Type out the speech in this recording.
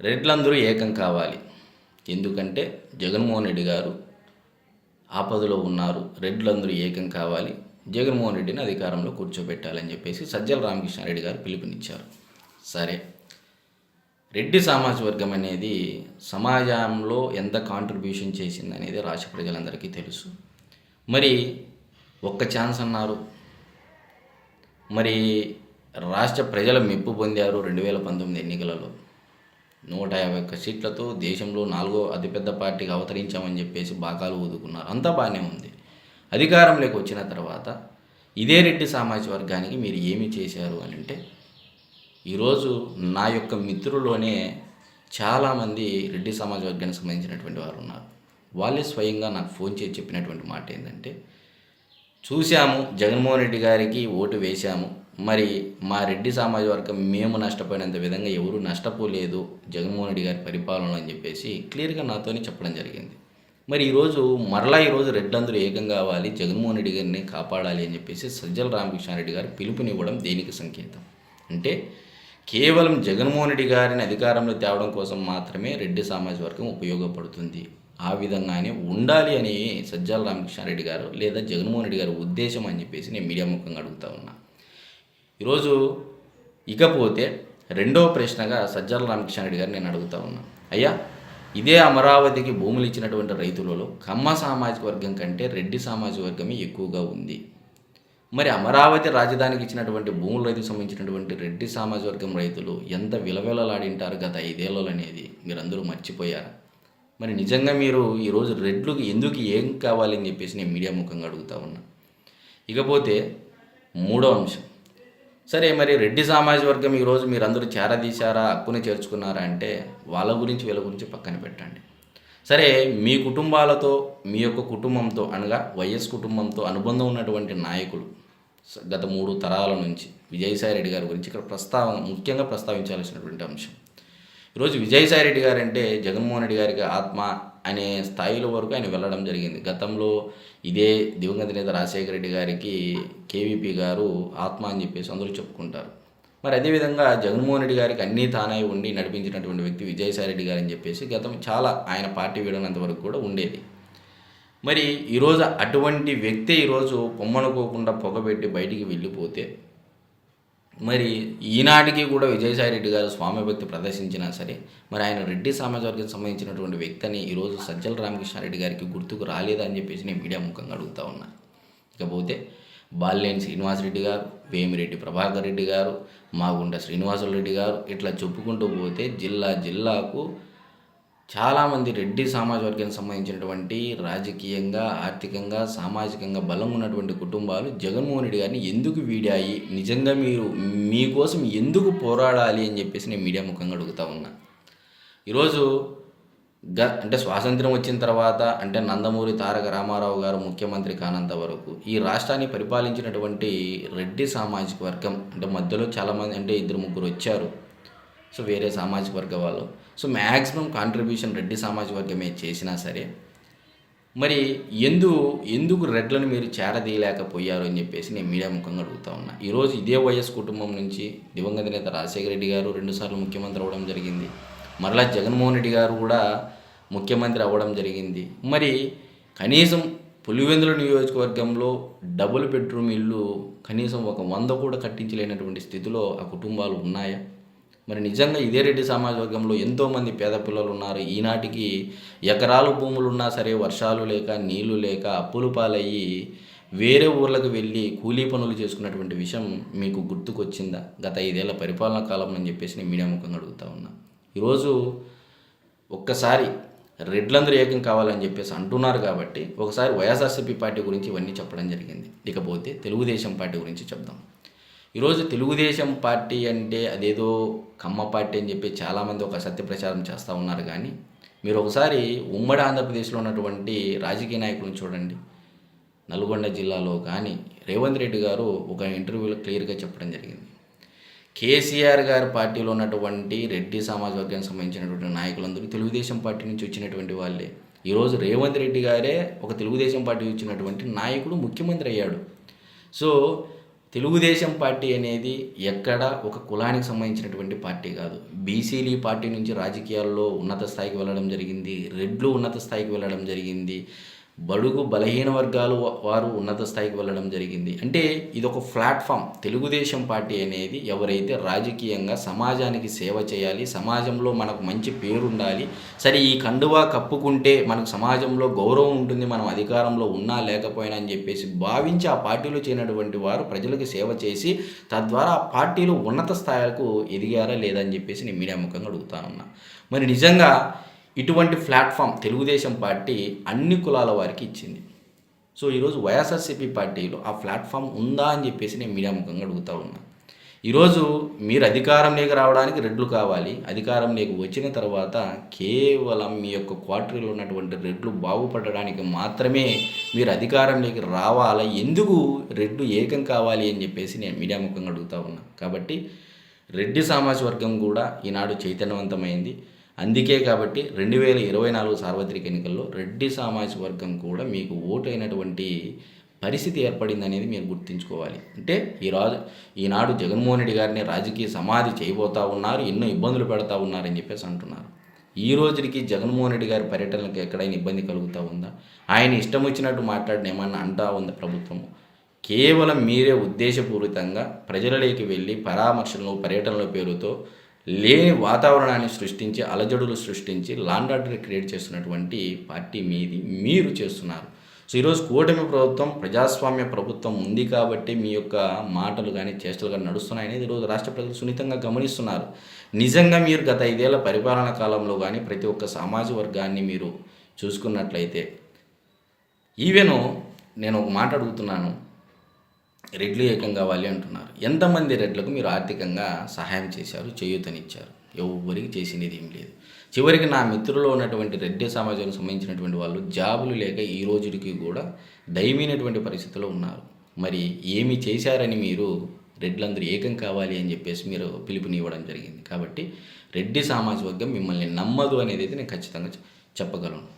రెడ్లందరూ ఏకం కావాలి. ఎందుకంటే జగన్మోహన్ రెడ్డి గారు ఆపదలో ఉన్నారు. రెడ్లందరూ ఏకం కావాలి. జగన్మోహన్ రెడ్డిని అధికారంలో కూర్చోబెట్టాలని చెప్పేసి సజ్జల రామకృష్ణారెడ్డి గారు పిలుపునిచ్చారు. సరే. రెడ్డి సామాజిక వర్గం అనేది సమాజంలో ఎంత కాంట్రిబ్యూషన్ చేసింది అనేది రాష్ట్ర ప్రజలందరికీ తెలుసు. మరి ఒక్క ఛాన్స్ అన్నారు. మరి రాష్ట్ర ప్రజల మెప్పు పొందారు రెండు వేల పంతొమ్మిది ఎన్నికలలో. నూట యాభై ఒక్క సీట్లతో దేశంలో నాలుగో అతిపెద్ద పార్టీకి అవతరించామని చెప్పేసి బాకాలు ఊదుకున్నారు. అంతా బాగానే ఉంది. అధికారంలోకి వచ్చిన తర్వాత ఇదే రెడ్డి సామాజిక వర్గానికి మీరు ఏమి చేశారు అని అంటే ఈరోజు నా యొక్క మిత్రులోనే చాలామంది రెడ్డి సమాజ వర్గానికి సంబంధించినటువంటి వారు ఉన్నారు. వాళ్ళే స్వయంగా నాకు ఫోన్ చేసి చెప్పినటువంటి మాట ఏంటంటే చూశాము జగన్మోహన్ రెడ్డి గారికి ఓటు వేశాము. మరి మా రెడ్డి సమాజ వర్గం మేము నష్టపోయినంత విధంగా ఎవరు నష్టపోలేదు జగన్మోహన్ రెడ్డి గారి పరిపాలన అని చెప్పేసి క్లియర్గా నాతోనే చెప్పడం జరిగింది. మరి ఈరోజు మరలా ఈరోజు రెడ్లందరూ ఏకం కావాలి జగన్మోహన్ రెడ్డి గారిని కాపాడాలి అని చెప్పేసి సజ్జల రామకృష్ణారెడ్డి గారు పిలుపునివ్వడం దేనికి సంకేతం? అంటే కేవలం జగన్మోహన్ రెడ్డి గారిని అధికారంలో తేవడం కోసం మాత్రమే రెడ్డి సామాజిక వర్గం ఉపయోగపడుతుంది. ఆ విధంగానే ఉండాలి అని సజ్జాల రామకృష్ణారెడ్డి గారు లేదా జగన్మోహన్ రెడ్డి గారి ఉద్దేశం అని చెప్పేసి నేను మీడియా ముఖంగా అడుగుతా ఉన్నా. ఈరోజు ఇకపోతే రెండవ ప్రశ్నగా సజ్జాల రామకృష్ణారెడ్డి గారు నేను అడుగుతా ఉన్నా. అయ్యా ఇదే అమరావతికి భూములు ఇచ్చినటువంటి రైతులలో కమ్మ సామాజిక వర్గం కంటే రెడ్డి సామాజిక వర్గమే ఎక్కువగా ఉంది. మరి అమరావతి రాజధానికి ఇచ్చినటువంటి భూముల రైతుకు సంబంధించినటువంటి రెడ్డి సామాజిక వర్గం రైతులు ఎంత విలవిలలాడింటారు గత ఐదేళ్ళలో అనేది? మీరందరూ మర్చిపోయారు? మరి నిజంగా మీరు ఈరోజు రెడ్లుకి ఎందుకు ఏం కావాలని చెప్పేసి నేను మీడియా ముఖంగా అడుగుతా ఉన్నా. ఇకపోతే మూడో అంశం. సరే మరి రెడ్డి సామాజిక వర్గం ఈరోజు మీరందరూ చేరదీశారా హక్కుని చేర్చుకున్నారా అంటే వాళ్ళ గురించి వీళ్ళ గురించి పక్కన పెట్టండి. సరే మీ కుటుంబాలతో మీ యొక్క కుటుంబంతో అనగా వైఎస్ కుటుంబంతో అనుబంధం ఉన్నటువంటి నాయకులు గత మూడు తరాల నుంచి విజయసాయి రెడ్డి గారి గురించి ఇక్కడ ప్రస్తావన ముఖ్యంగా ప్రస్తావించాల్సినటువంటి అంశం. ఈరోజు విజయసాయిరెడ్డి గారు అంటే జగన్మోహన్ రెడ్డి గారికి ఆత్మ అనే స్థాయిలో వరకు ఆయన వెళ్ళడం జరిగింది. గతంలో ఇదే దివంగత నేత రాజశేఖర రెడ్డి గారికి కేవీపీ గారు ఆత్మ అని చెప్పేసి అందరూ చెప్పుకుంటారు. మరి అదేవిధంగా జగన్మోహన్ రెడ్డి గారికి అన్నీ తానై ఉండి నడిపించినటువంటి వ్యక్తి విజయసాయిరెడ్డి గారు అని చెప్పేసి గతం చాలా ఆయన పార్టీ వీడనంత వరకు కూడా ఉండేది. మరి ఈరోజు అటువంటి వ్యక్తి ఈరోజు పొమ్మనుకోకుండా పొగబెట్టి బయటికి వెళ్ళిపోతే మరి ఈనాటికి కూడా విజయసాయి రెడ్డి గారు స్వామి భక్తి ప్రదర్శించినా సరే మరి ఆయన రెడ్డి సమాజవర్గానికి సంబంధించినటువంటి వ్యక్తిని ఈరోజు సజ్జల రామకృష్ణారెడ్డి గారికి గుర్తుకు రాలేదని చెప్పేసి నేను మీడియా ముఖంగా అడుగుతా ఉన్నా. ఇకపోతే బాలినేని శ్రీనివాసరెడ్డి గారు వేమిరెడ్డి ప్రభాకర్ రెడ్డి గారు మాగుంట శ్రీనివాసులు రెడ్డి గారు ఇట్లా చెప్పుకుంటూ పోతే జిల్లా జిల్లాకు చాలామంది రెడ్డి సమాజ వర్గానికి సంబంధించినటువంటి రాజకీయంగా ఆర్థికంగా సామాజికంగా బలం ఉన్నటువంటి కుటుంబాలు జగన్మోహన్ రెడ్డి గారిని ఎందుకు వీడాయి? నిజంగా మీరు మీకోసం ఎందుకు పోరాడాలి అని చెప్పేసి నేను మీడియా ముఖంగా అడుగుతా ఉన్నా. ఈరోజు గ అంటే స్వాతంత్రం వచ్చిన తర్వాత అంటే నందమూరి తారక రామారావు గారు ముఖ్యమంత్రి కానంత వరకు ఈ రాష్ట్రాన్ని పరిపాలించినటువంటి రెడ్డి సామాజిక వర్గం అంటే మధ్యలో చాలామంది అంటే ఇద్దరు ముగ్గురు వచ్చారు. సో వేరే సామాజిక వర్గ వాళ్ళు. సో మ్యాక్సిమం కాంట్రిబ్యూషన్ రెడ్డి సామాజిక వర్గమే చేసినా సరే మరి ఎందు ఎందుకు రెడ్లను మీరు చేరదీయలేకపోయారు అని చెప్పేసి నేను మీడియా ముఖంగా అడుగుతా ఉన్నా. ఈరోజు ఇదే వైఎస్ కుటుంబం నుంచి దివంగత నేత రాజశేఖర రెడ్డి గారు రెండుసార్లు ముఖ్యమంత్రి అవ్వడం జరిగింది. మరలా జగన్మోహన్ రెడ్డి గారు కూడా ముఖ్యమంత్రి అవ్వడం జరిగింది. మరి కనీసం పులివెందుల నియోజకవర్గంలో డబుల్ బెడ్రూమ్ ఇల్లు కనీసం ఒక వంద కూడా కట్టించలేనటువంటి స్థితిలో ఆ కుటుంబాలు ఉన్నాయా? మరి నిజంగా ఇదే రెడ్డి సమాజ వర్గంలో ఎంతోమంది పేద పిల్లలు ఉన్నారు. ఈనాటికి ఎకరాలు భూములు ఉన్నా సరే వర్షాలు లేక నీళ్ళు లేక అప్పులు పాలయ్యి వేరే ఊర్లకు వెళ్ళి కూలీ పనులు చేసుకున్నటువంటి విషయం మీకు గుర్తుకొచ్చిందా? గత ఐదేళ్ళ పరిపాలనా కాలం అని చెప్పేసి నేను మీడియా ముఖంగా అడుగుతా ఉన్నా. ఈరోజు ఒక్కసారి రెడ్లందరూ ఏకం కావాలని చెప్పేసి అంటున్నారు కాబట్టి ఒకసారి వైఎస్ఆర్సీపీ పార్టీ గురించి ఇవన్నీ చెప్పడం జరిగింది. ఇకపోతే తెలుగుదేశం పార్టీ గురించి చెప్దాం. ఈరోజు తెలుగుదేశం పార్టీ అంటే అదేదో కమ్మ పార్టీ అని చెప్పి చాలామంది ఒక సత్య ప్రచారం చేస్తూ ఉన్నారు కానీ మీరు ఒకసారి ఉమ్మడి ఆంధ్రప్రదేశ్లో ఉన్నటువంటి రాజకీయ నాయకులను చూడండి. నల్గొండ జిల్లాలో కానీ రేవంత్ రెడ్డి గారు ఒక ఇంటర్వ్యూలో క్లియర్గా చెప్పడం జరిగింది. కేసీఆర్ గారి పార్టీలో ఉన్నటువంటి రెడ్డి సమాజ వర్గానికి సంబంధించినటువంటి నాయకులందరూ తెలుగుదేశం పార్టీ నుంచి వచ్చినటువంటి వాళ్ళే. ఈరోజు రేవంత్ రెడ్డి గారే ఒక తెలుగుదేశం పార్టీ వచ్చినటువంటి నాయకుడు ముఖ్యమంత్రి అయ్యాడు. సో తెలుగుదేశం పార్టీ అనేది ఎక్కడ ఒక కులానికి సంబంధించినటువంటి పార్టీ కాదు. బీసీలు ఈ పార్టీ నుంచి రాజకీయాల్లో ఉన్నత స్థాయికి వెళ్ళడం జరిగింది. రెడ్లు ఉన్నత స్థాయికి వెళ్ళడం జరిగింది. బడుగు బలహీన వర్గాలు వారు ఉన్నత స్థాయికి వెళ్ళడం జరిగింది. అంటే ఇది ఒక ప్లాట్ఫామ్. తెలుగుదేశం పార్టీ అనేది ఎవరైతే రాజకీయంగా సమాజానికి సేవ చేయాలి సమాజంలో మనకు మంచి పేరు ఉండాలి సరే ఈ కండువా కప్పుకుంటే మనకు సమాజంలో గౌరవం ఉంటుంది మనం అధికారంలో ఉన్నా లేకపోయినా అని చెప్పేసి భావించి ఆ పార్టీలో చేరినటువంటి వారు ప్రజలకు సేవ చేసి తద్వారా ఆ పార్టీలో ఉన్నత స్థాయిలకు ఎదిగారా లేదా అని చెప్పేసి నేను మీడియా ముఖంగా అడుగుతానున్నా మరి నిజంగా ఇటువంటి ప్లాట్ఫామ్ తెలుగుదేశం పార్టీ అన్ని కులాల వారికి ఇచ్చింది. సో ఈరోజు వైఎస్ఆర్సీపీ పార్టీలో ఆ ప్లాట్ఫామ్ ఉందా అని చెప్పేసి నేను మీడియా ముఖంగా అడుగుతా ఉన్నా. ఈరోజు మీరు అధికారంలోకి రావడానికి రెడ్లు కావాలి అధికారంలోకి వచ్చిన తర్వాత కేవలం మీ యొక్క క్వార్టర్లో ఉన్నటువంటి రెడ్లు బాగుపడడానికి మాత్రమే మీరు అధికారంలోకి రావాలా? ఎందుకు రెడ్లు ఏకం కావాలి అని చెప్పేసి నేను మీడియా ముఖంగా అడుగుతా ఉన్నా. కాబట్టి రెడ్డి సమాజ వర్గం కూడా ఈనాడు చైతన్యవంతమైంది. అందుకే కాబట్టి రెండు వేల ఇరవై నాలుగు సార్వత్రిక ఎన్నికల్లో రెడ్డి సామాజిక వర్గం కూడా మీకు ఓటైనటువంటి పరిస్థితి ఏర్పడింది అనేది మీరు గుర్తుంచుకోవాలి. అంటే ఈ రాజు ఈనాడు జగన్మోహన్ రెడ్డి గారిని రాజకీయ సమాధి చేయబోతా ఉన్నారు ఎన్నో ఇబ్బందులు పెడతా ఉన్నారని చెప్పేసి అంటున్నారు. ఈ రోజుకి జగన్మోహన్ రెడ్డి గారి పర్యటనలకు ఎక్కడైనా ఇబ్బంది కలుగుతూ ఉందా? ఆయన ఇష్టం వచ్చినట్టు మాట్లాడిన ఏమన్నా అంటా ఉందా ప్రభుత్వము కేవలం మీరే ఉద్దేశపూరితంగా ప్రజలలోకి వెళ్ళి పరామర్శలు పర్యటనల పేరుతో లేని వాతావరణాన్ని సృష్టించి అలజడులు సృష్టించి లాండ్ క్రియేట్ చేస్తున్నటువంటి పార్టీ మీది మీరు చేస్తున్నారు. సో ఈరోజు కూటమి ప్రభుత్వం ప్రజాస్వామ్య ప్రభుత్వం ఉంది కాబట్టి మీ యొక్క మాటలు కానీ చేష్టలు కానీ నడుస్తున్నాయని ఈరోజు రాష్ట్ర ప్రజలు సున్నితంగా గమనిస్తున్నారు. నిజంగా మీరు గత ఐదేళ్ళ పరిపాలన కాలంలో కానీ ప్రతి ఒక్క సామాజిక వర్గాన్ని మీరు చూసుకున్నట్లయితే ఈవెను నేను ఒక మాట అడుగుతున్నాను. రెడ్లు ఏకం కావాలి అంటున్నారు. ఎంతమంది రెడ్లకు మీరు ఆర్థికంగా సహాయం చేశారు చేయూతనిచ్చారు? ఎవరికి చేసినది ఏం లేదు. చివరికి నా మిత్రులో ఉన్నటువంటి రెడ్డి సమాజానికి సంబంధించినటువంటి వాళ్ళు జాబులు లేక ఈ రోజుకి కూడా దయమైనటువంటి పరిస్థితిలో ఉన్నారు. మరి ఏమి చేశారని మీరు రెడ్లందరూ ఏకం కావాలి అని చెప్పేసి మీరు పిలుపునివ్వడం జరిగింది. కాబట్టి రెడ్డి సామాజిక వర్గం మిమ్మల్ని నమ్మదు అనేది అయితే నేను ఖచ్చితంగా చెప్పగలను.